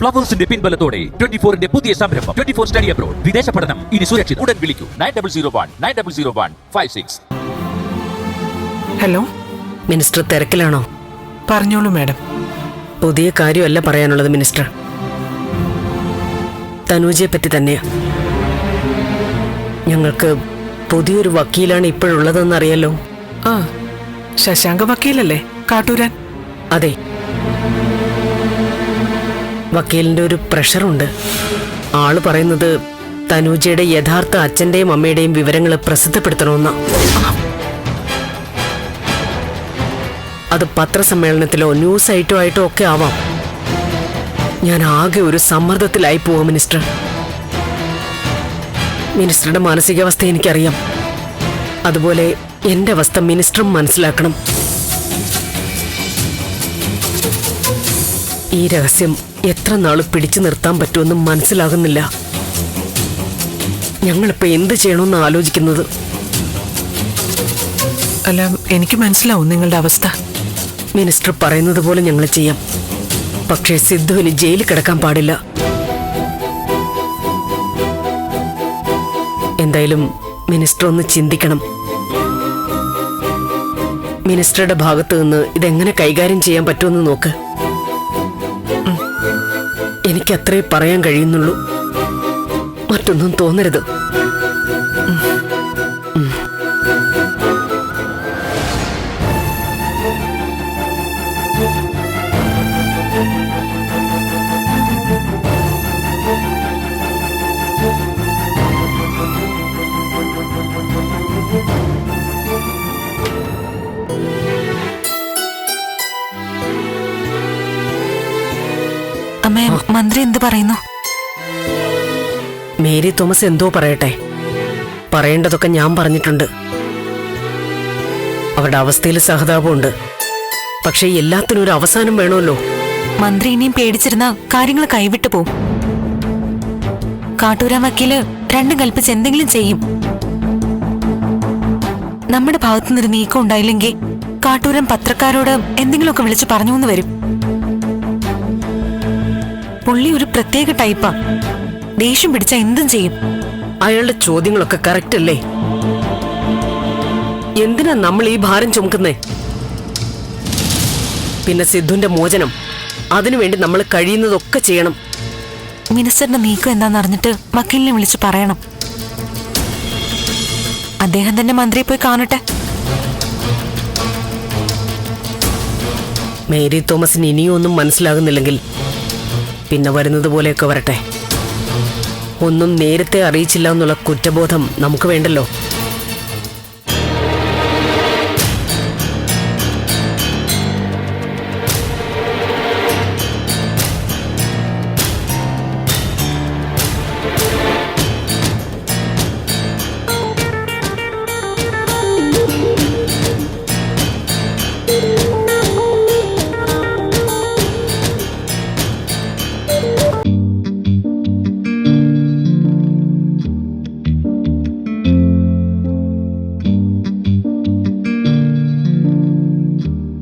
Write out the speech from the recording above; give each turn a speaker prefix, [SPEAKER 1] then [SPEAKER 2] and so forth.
[SPEAKER 1] ഫ്ലവേഴ്സിന്റെ പിൻബലത്തോടെ twenty ഫോറിന്റെ പുതിയ സംരംഭം ട്വന്റി ഫോർ സ്റ്റഡി അബ്രോഡ് വിദേശ പഠനം ഇനി സുരക്ഷിത. ഉടൻ വിളിക്കൂ. Nine double zero one nine double zero one five six
[SPEAKER 2] hello?
[SPEAKER 3] Minister തിരക്കിലാണോ?
[SPEAKER 2] പറഞ്ഞോളൂ മാഡം.
[SPEAKER 3] പുതിയ കാര്യമല്ല പറയാനുള്ളത് മിനിസ്റ്റർ. തനൂജയെ പറ്റി തന്നെയാ. ഞങ്ങൾക്ക് പുതിയൊരു വക്കീലാണ് ഇപ്പോഴുള്ളതെന്ന് അറിയാലോ
[SPEAKER 2] ആ ശശാങ്ക വക്കീലല്ലേ? കാട്ടൂരാൻ.
[SPEAKER 3] അതെ. വക്കീലിന്റെ ഒരു പ്രഷറുണ്ട്. ആൾ പറയുന്നത് തനൂജയുടെ യഥാർത്ഥ അച്ഛന്റെയും അമ്മയുടെയും വിവരങ്ങൾ പ്രസിദ്ധപ്പെടുത്തണമെന്ന. അത് പത്രസമ്മേളനത്തിലോ ന്യൂസ് ഐറ്റോ ആയിട്ടോ ഒക്കെ ആവാം. ഞാൻ ആകെ ഒരു സമ്മർദ്ദത്തിലായി പോവാ മിനിസ്റ്റർ. മിനിസ്റ്ററുടെ മാനസികാവസ്ഥ എനിക്കറിയാം. അതുപോലെ എന്റെ അവസ്ഥ മിനിസ്റ്ററും മനസ്സിലാക്കണം. ഈ രഹസ്യം എത്ര നാൾ പിടിച്ചു നിർത്താൻ പറ്റുമെന്ന് മനസ്സിലാകുന്നില്ല. ഞങ്ങളിപ്പോ എന്ത് ചെയ്യണമെന്ന് ആലോചിക്കുന്നത്?
[SPEAKER 2] അല്ല എനിക്ക് മനസ്സിലാവും നിങ്ങളുടെ അവസ്ഥ.
[SPEAKER 3] മിനിസ്റ്റർ പറയുന്നത് പോലെ ഞങ്ങൾ ചെയ്യാം. പക്ഷേ സിദ്ധുവിന് ജയിലിൽ കിടക്കാൻ പാടില്ല. എന്തായാലും മിനിസ്റ്റർ ഒന്ന് ചിന്തിക്കണം. മിനിസ്റ്ററുടെ ഭാഗത്ത് നിന്ന് ഇതെങ്ങനെ കൈകാര്യം ചെയ്യാൻ പറ്റുമെന്ന് നോക്ക്. എനിക്കത്രേ പറയാൻ കഴിയുന്നുള്ളൂ. മറ്റൊന്നും തോന്നരുത്.
[SPEAKER 4] അമ്മേ മന്ത്രി എന്ത് പറയുന്നു?
[SPEAKER 3] മേരി തോമസ് എന്തോ പറയട്ടെ. പറയേണ്ടതൊക്കെ ഞാൻ പറഞ്ഞിട്ടുണ്ട്. അവരുടെ അവസ്ഥയിൽ സഹതാപമുണ്ട്. പക്ഷേ എല്ലാത്തിനും ഒരു അവസാനം വേണമല്ലോ.
[SPEAKER 4] മന്ത്രി ഇനിയും പേടിച്ചിരുന്ന കാര്യങ്ങൾ കൈവിട്ടു പോവും. കാട്ടൂരാൻ വക്കീൽ രണ്ടും കൽപ്പിച്ച് എന്തെങ്കിലും ചെയ്യും. നമ്മുടെ ഭാഗത്തുനിന്നൊരു നീക്കം ഉണ്ടായില്ലെങ്കിൽ കാട്ടൂരൻ പത്രക്കാരോട് എന്തെങ്കിലുമൊക്കെ വിളിച്ച് പറഞ്ഞു എന്ന് വരും. പുള്ളി ഒരു പ്രത്യേക ടൈപ്പാ ദേഷ്യം പിടിച്ച എന്തും ചെയ്യും.
[SPEAKER 3] അയാളുടെ ചോദ്യങ്ങളൊക്കെ കറക്റ്റ് അല്ലേ? എന്തിനാ നമ്മൾ ഈ ഭാരം ചുമക്കുന്നേ? പിന്നെ സിദ്ധുന്റെ മോചനം. അതിനുവേണ്ടി നമ്മൾ കഴിയുന്നതൊക്കെ ചെയ്യണം.
[SPEAKER 4] മിനിസ്റ്ററിന്റെ നീക്കം എന്താണെന്ന് അറിഞ്ഞിട്ട് വക്കീലിനെ വിളിച്ച് പറയണം. അദ്ദേഹം തന്നെ മന്ത്രിയെ പോയി കാണട്ടെ.
[SPEAKER 3] മേരി തോമസിന് ഇനിയും ഒന്നും മനസ്സിലാകുന്നില്ലെങ്കിൽ പിന്നെ വരുന്നത് പോലെയൊക്കെ വരട്ടെ. ഒന്നും നേരത്തെ അറിയിച്ചില്ല എന്നുള്ള കുറ്റബോധം നമുക്ക് വേണ്ടല്ലോ.